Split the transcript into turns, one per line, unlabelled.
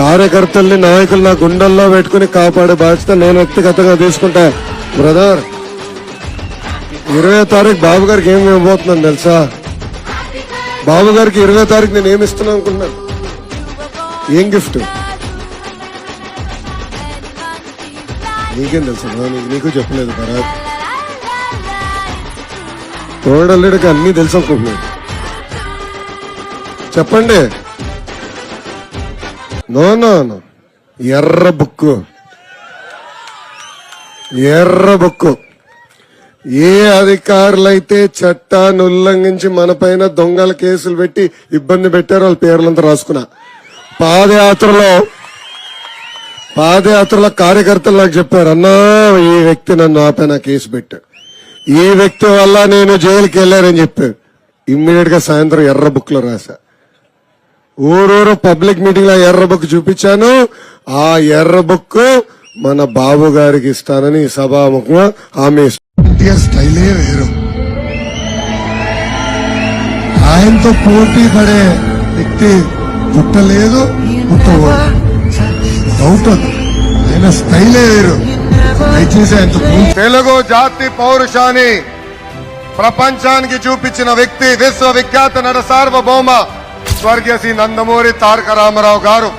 కార్యకర్తల్ని నాయకులు నా గుండెల్లో పెట్టుకుని కాపాడే బాధ్యత నేను వ్యక్తిగతంగా తీసుకుంటా. బ్రదర్ ఇరవై తారీఖు బాబు గారికి ఏమి ఇవ్వబోతున్నాను తెలుసా? బాబు గారికి ఇరవై తారీఖు నేను ఏమి ఇస్తున్నాను అనుకున్నాను ఏం గిఫ్ట్ నీకేం తెలుసు నీకు- చెప్పలేదు భరత్ తోడల్లుడికి అన్ని తెలుసు అనుకుంటున్నాను. చెప్పండి. నో నో నో ఎర్ర బుక్కు ఎర్ర బుక్కు ఏ అధికారులైతే చట్టాన్ని ఉల్లంఘించి మన పైన దొంగల కేసులు పెట్టి ఇబ్బంది పెట్టారో వాళ్ళ పేర్లంతా రాసుకున్నా. పాదయాత్రలో పాదయాత్రలో కార్యకర్తలు నాకు చెప్పారు అన్నా ఈ వ్యక్తి నన్ను ఆపైన కేసు పెట్టాడు ఈ వ్యక్తి వల్ల నేను జైలుకి వెళ్ళానని చెప్పారు. ఇమ్మీడియట్గా సాయంత్రం ఎర్ర బుక్లో రాశా. ఊరూరు పబ్లిక్ మీటింగ్లో ఎర్ర బుక్ చూపించాను. ఆ ఎర్ర బుక్ మన బాబు గారికి ఇస్తానని సభాముఖంగా హామీ స్టైలే వేరు. ఆయనతో పోటీ పడే వ్యక్తి పుట్టలేదు పుట్టకూడదు డౌట్. ఆయన స్టైలే వేరు. దయచేసి ఆయనతో పోటీ
తెలుగు జాతి పౌరుషాన్ని ప్రపంచానికి చూపించిన వ్యక్తి విశ్వవిఖ్యాత నట సార్వభౌమ స్వర్గీయ శ్రీ నందమూరి తారక రామారావు గారు.